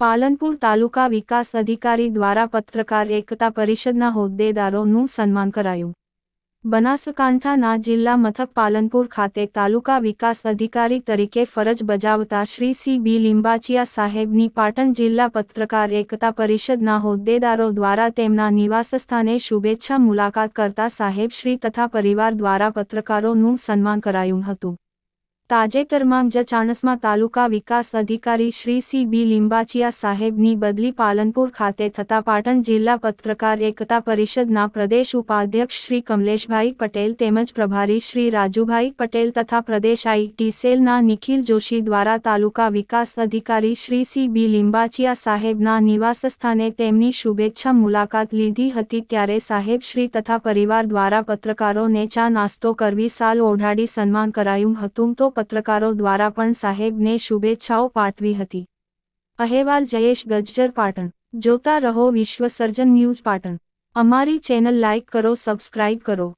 પાલનપુર તાલુકા વિકાસ અધિકારી દ્વારા પત્રકાર એકતા પરિષદના હોદ્દેદારોનું સન્માન કરાયું. બનાસકાંઠાના જિલ્લા મથક પાલનપુર ખાતે તાલુકા વિકાસ અધિકારી તરીકે ફરજ બજાવતા શ્રી સી બી લિંબાચિયા સાહેબની પાટણ જિલ્લા પત્રકાર એકતા પરિષદના હોદ્દેદારો દ્વારા તેમના નિવાસસ્થાને શુભેચ્છા મુલાકાત કરતા સાહેબશ્રી તથા પરિવાર દ્વારા પત્રકારોનું સન્માન કરાયું હતું. તાજેતરમાં જ ચાણસમાં તાલુકા વિકાસ અધિકારી શ્રી સી બી લિંબાચિયા સાહેબની બદલી પાલનપુર ખાતે થતા પાટણ જિલ્લા પત્રકાર એકતા પરિષદના પ્રદેશ ઉપાધ્યક્ષ શ્રી કમલેશભાઈ પટેલ તેમજ પ્રભારી શ્રી રાજુભાઈ પટેલ તથા પ્રદેશ આઈટી સેલના નિખિલ જોશી દ્વારા તાલુકા વિકાસ અધિકારી શ્રી સી બી લિંબાચિયા સાહેબના નિવાસસ્થાને તેમની શુભેચ્છા મુલાકાત લીધી હતી ત્યારે સાહેબ શ્રી તથા પરિવાર દ્વારા પત્રકારોને ચા નાસ્તો કરવી, સાલ ઓઢાડી સન્માન કરાયું હતું. તો પત્રકારો દ્વારા પણ સાહેબને શુભેચ્છાઓ પાઠવી હતી. અહેવાલ જયેશ ગજ્જર પાટણ. જોતા રહો વિશ્વ સર્જન ન્યૂઝ પાટણ. અમારી ચેનલ લાઇક કરો, સબસ્ક્રાઇબ કરો.